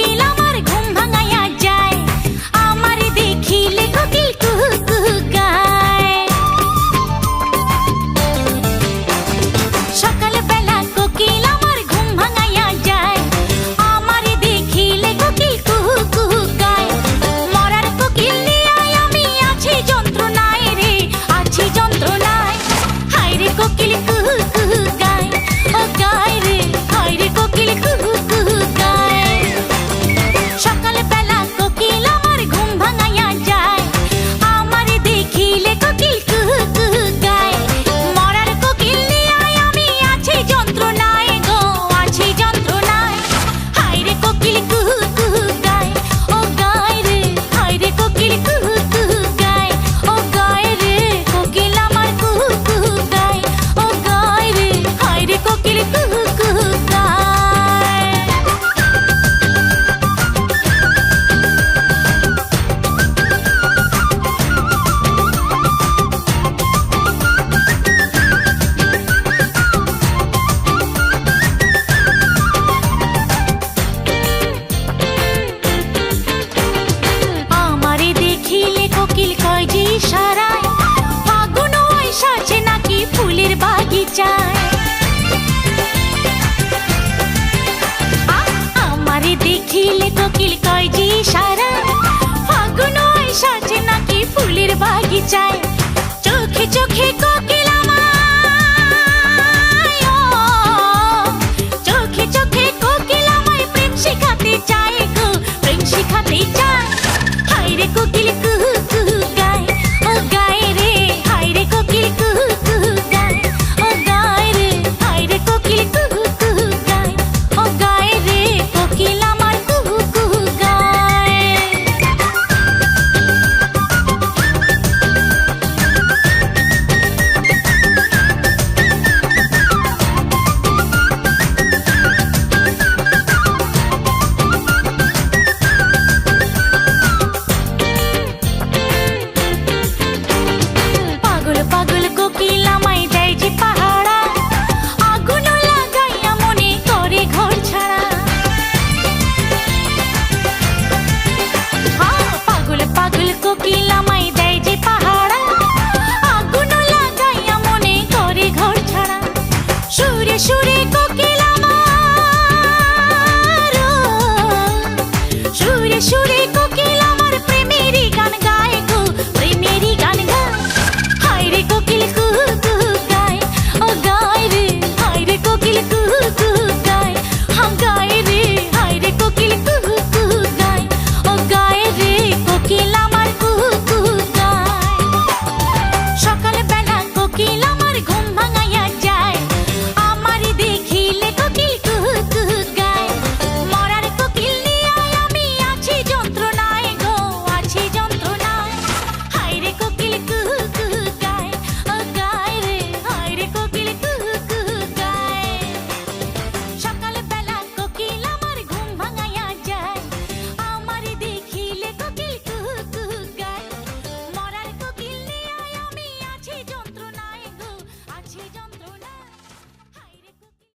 地老 যায়। আমারে দেখিলে তো কিল কয় জি সারা। ফাগুন সাজে নাকি ফুলের বাগিচায়। চোখে চোখে কোকিল কোকিল সুরে সুরে